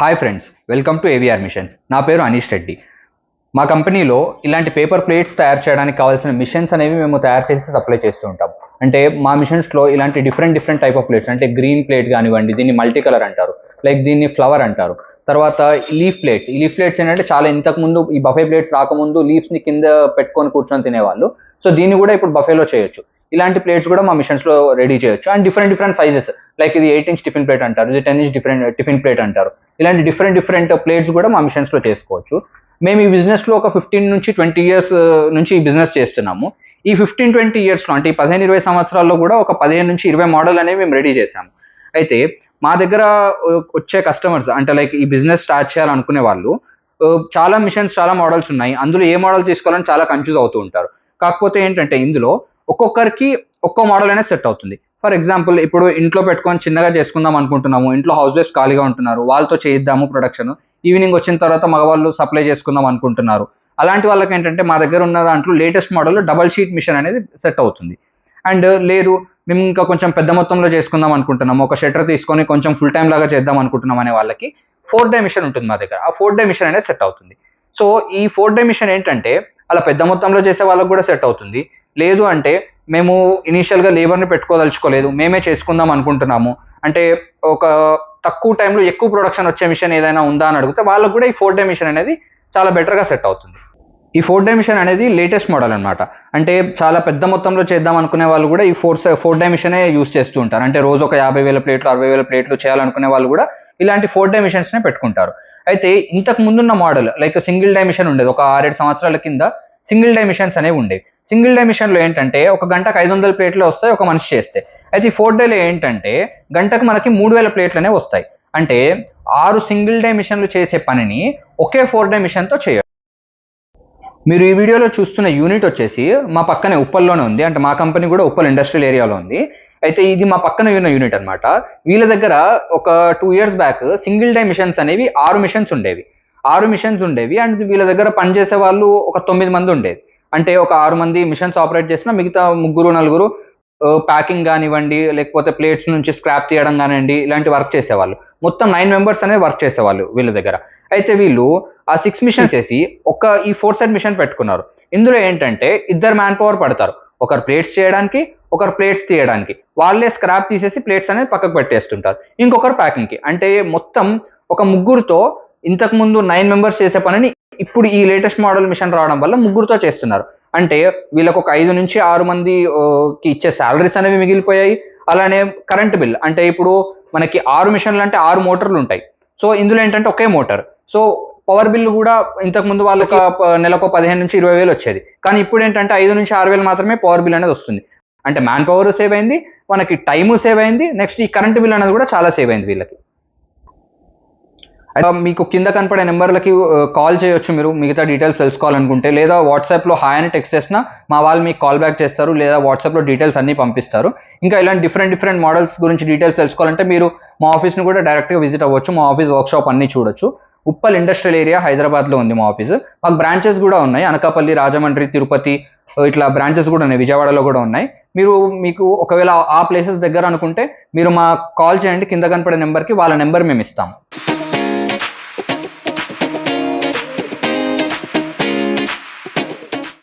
Hi friends welcome to AVR machines నా పేరు అనీష్ రెడ్డి మా కంపెనీలో ఇలాంటి పేపర్ ప్లేట్స్ తయారు చేయడానికి కావాల్సిన మిషన్స్ అనేవి మేము తయారు చేసి సప్లై చేస్తూ ఉంటాం. అంటే మా మిషన్స్లో ఇలాంటి different different type of plates అంటే గ్రీన్ ప్లేట్ కానివ్వండి దీన్ని మల్టీ కలర్ అంటారు. లైక్ దీన్ని ఫ్లవర్ అంటారు. తర్వాత లీఫ్ ప్లేట్స్ ఈ లీఫ్ ప్లేట్స్ ఏంటంటే చాలా ఇంతకు ముందు ఈ బఫే ప్లేట్స్ రాకముందు లీఫ్స్ని కింద పెట్టుకొని కూర్చొని తినేవాళ్ళు. సో దీన్ని కూడా ఇప్పుడు బఫేలో చేయొచ్చు. ఇలాంటి ప్లేట్స్ కూడా మా మిషన్స్లో రెడీ చేయొచ్చు. And different different sizes like ఇది ఎయిట్ ఇంచ్ టిఫిన్ ప్లేట్ అంటారు ఇది ten inch different tiffin plate అంటారు. ఇలాంటి డిఫరెంట్ డిఫరెంట్ ప్లేట్స్ కూడా మా మిషన్స్లో చేసుకోవచ్చు. మేము ఈ బిజినెస్లో ఒక ఫిఫ్టీన్ నుంచి ట్వంటీ ఇయర్స్ uh, నుంచి ఈ బిజినెస్ చేస్తున్నాము. ఈ ఫిఫ్టీన్ ట్వంటీ ఇయర్స్లో అంటే ఈ పదిహేను ఇరవై సంవత్సరాల్లో కూడా ఒక పదిహేను నుంచి ఇరవై మోడల్ అనేవి మేము రెడీ చేసాము అయితే మా దగ్గర uh, వచ్చే కస్టమర్స్ అంటే లైక్ ఈ బిజినెస్ స్టార్ట్ చేయాలనుకునే వాళ్ళు uh, చాలా మిషన్స్ చాలా మోడల్స్ ఉన్నాయి. అందులో ఏ మోడల్ తీసుకోవాలని చాలా కన్ఫ్యూజ్ అవుతూ ఉంటారు. కాకపోతే ఏంటంటే ఇందులో ఒక్కొక్కరికి ఒక్కో మోడల్ అనేది సెట్ అవుతుంది. ఫర్ ఎగ్జాంపుల్ ఇప్పుడు ఇంట్లో పెట్టుకొని చిన్నగా చేసుకుందాం అనుకుంటున్నాము ఇంట్లో హౌస్ వైఫ్స్ ఖాళీగా ఉంటున్నారు వాళ్ళతో చేయిద్దాము ప్రొడక్షన్ ఈవినింగ్ వచ్చిన తర్వాత మగవాళ్ళు సప్లై చేసుకుందాం అనుకుంటున్నారు. అలాంటి వాళ్ళకి ఏంటంటే మా దగ్గర ఉన్న దాంట్లో latest model double sheet machine అనేది సెట్ అవుతుంది. అండ్ లేదు మేము ఇంకా కొంచెం పెద్ద మొత్తంలో చేసుకుందాం అనుకుంటున్నాము ఒక షట్టర్ తీసుకొని కొంచెం ఫుల్ టైం లాగా చేద్దాం అనుకుంటున్నాం అనే వాళ్ళకి ఫోర్ డే మిషన్ ఉంటుంది మా దగ్గర. ఆ ఫోర్ డే మిషన్ అనేది సెట్ అవుతుంది. సో ఈ ఫోర్ డే మిషన్ ఏంటంటే అలా పెద్ద మొత్తంలో చేసే వాళ్ళకి కూడా సెట్ అవుతుంది. లేదు అంటే మేము ఇనీషియల్గా లేబర్ని పెట్టుకోదలుచుకోలేదు. మేమే చేసుకుందాం అనుకుంటున్నాము. అంటే ఒక తక్కువ టైంలో ఎక్కువ ప్రొడక్షన్ వచ్చే మిషన్ ఏదైనా ఉందా అని అడిగితే వాళ్ళకు కూడా ఈ ఫోర్ డే మిషన్ అనేది చాలా బెటర్గా సెట్ అవుతుంది. ఈ ఫోర్ డే మిషన్ అనేది లేటెస్ట్ మోడల్ అనమాట అంటే చాలా పెద్ద మొత్తంలో చేద్దాం అనుకునే వాళ్ళు కూడా ఈ ఫోర్ ఫోర్ డే మిషనే యూస్ చేస్తూ ఉంటారు. అంటే రోజు ఒక యాభై వేల ప్లేట్లు అరవై వేల ప్లేట్లు చేయాలనుకునే వాళ్ళు కూడా ఇలాంటి ఫోర్ డే మిషన్స్నే పెట్టుకుంటారు. అయితే ఇంతకు ముందున్న మోడల్ లైక్ సింగిల్ డైమిషన్ ఉండేది. ఒక ఆరేడు సంవత్సరాల కింద సింగిల్ డైమిషన్స్ అనేవి ఉండేవి. సింగిల్ డే మిషన్లో ఏంటంటే ఒక గంటకు ఐదు వందల ప్లేట్లు వస్తాయి ఒక మనిషి చేస్తే. అయితే ఈ ఫోర్ డేలో ఏంటంటే గంటకు మనకి మూడు వేల ప్లేట్లు అనేవి వస్తాయి. అంటే ఆరు సింగిల్ డే మిషన్లు చేసే పనిని ఒకే ఫోర్ డే మిషన్తో చేయొచ్చు. మీరు ఈ వీడియోలో చూస్తున్న యూనిట్ వచ్చేసి మా పక్కనే ఉప్పల్లోనే ఉంది. అంటే మా కంపెనీ కూడా ఉప్పల్ ఇండస్ట్రియల్ ఏరియాలో ఉంది. అయితే ఇది మా పక్కన ఉన్న యూనిట్ అనమాట వీళ్ళ దగ్గర ఒక two years back single day machines అనేవి ఆరు మిషన్స్ ఉండేవి. ఆరు మిషన్స్ ఉండేవి. అండ్ వీళ్ళ దగ్గర పనిచేసే వాళ్ళు ఒక తొమ్మిది మంది ఉండేది. అంటే ఒక ఆరు మంది మిషన్స్ ఆపరేట్ చేసిన మిగతా ముగ్గురు నలుగురు ప్యాకింగ్ కానివ్వండి లేకపోతే ప్లేట్స్ నుంచి స్క్రాప్ తీయడం కానివ్వండి ఇలాంటి వర్క్ చేసేవాళ్ళు. మొత్తం నైన్ మెంబర్స్ అనేది వర్క్ చేసేవాళ్ళు వీళ్ళ దగ్గర. అయితే వీళ్ళు ఆ సిక్స్ మిషన్స్ వేసి ఒక ఈ ఫోర్ సైడ్ మిషన్ పెట్టుకున్నారు. ఇందులో ఏంటంటే ఇద్దరు మ్యాన్ పవర్ పడతారు. ఒకరు ప్లేట్స్ చేయడానికి ఒకరు ప్లేట్స్ తీయడానికి. వాళ్ళే స్క్రాప్ తీసేసి ప్లేట్స్ అనేది పక్కకు పెట్టేస్తుంటారు. ఇంకొకరు ప్యాకింగ్కి అంటే మొత్తం ఒక ముగ్గురుతో ఇంతకుముందు నైన్ మెంబర్స్ చేసే పనిని ఇప్పుడు ఈ లేటెస్ట్ మోడల్ మిషన్ రావడం వల్ల ముగ్గురుతో చేస్తున్నారు. అంటే వీళ్ళకు ఒక ఐదు నుంచి ఆరు మందికి ఇచ్చే శాలరీస్ అనేవి మిగిలిపోయాయి. అలానే కరెంట్ బిల్ అంటే ఇప్పుడు మనకి ఆరు మిషన్లు అంటే ఆరు మోటార్లు ఉంటాయి. సో ఇందులో ఏంటంటే ఒకే మోటార్ సో పవర్ బిల్ కూడా ఇంతకుముందు వాళ్ళకి నెలకు పదిహేను నుంచి ఇరవై వేలు వచ్చేది. కానీ ఇప్పుడు ఏంటంటే ఐదు నుంచి ఆరు వేలు మాత్రమే పవర్ బిల్ అనేది వస్తుంది. అంటే మ్యాన్ పవర్ సేవ్ అయింది మనకి టైము సేవ్ అయింది నెక్స్ట్ ఈ కరెంట్ బిల్ అనేది కూడా చాలా సేవ్ అయింది వీళ్ళకి. మీకు కింద కనపడే నెంబర్లకి కాల్ చేయొచ్చు మీరు మిగతా డీటెయిల్స్ తెలుసుకోవాలనుకుంటే లేదా వాట్సాప్లో హాయ్ అని టెక్స్ట్ చేసినా మా వాళ్ళు మీకు కాల్ బ్యాక్ చేస్తారు లేదా వాట్సాప్లో డీటెయిల్స్ అన్నీ పంపిస్తారు. ఇంకా ఇలాంటి డిఫరెంట్ డిఫరెంట్ మోడల్స్ గురించి డీటెయిల్స్ తెలుసుకోవాలంటే మీరు మా ఆఫీస్ని కూడా డైరెక్ట్గా విజిట్ అవ్వచ్చు మా ఆఫీస్ వర్క్షాప్ అన్నీ చూడొచ్చు. ఉప్పల్ ఇండస్ట్రియల్ ఏరియా హైదరాబాద్లో ఉంది మా ఆఫీస్. మాకు బ్రాంచెస్ కూడా ఉన్నాయి అనకాపల్లి రాజమండ్రి తిరుపతి ఇట్లా బ్రాంచెస్ కూడా ఉన్నాయి విజయవాడలో కూడా ఉన్నాయి. మీరు మీకు ఒకవేళ ఆ ప్లేసెస్ దగ్గర అనుకుంటే మీరు మా కాల్ చేయండి కింద కనపడే నెంబర్కి వాళ్ళ నెంబర్ మేము ఇస్తాం.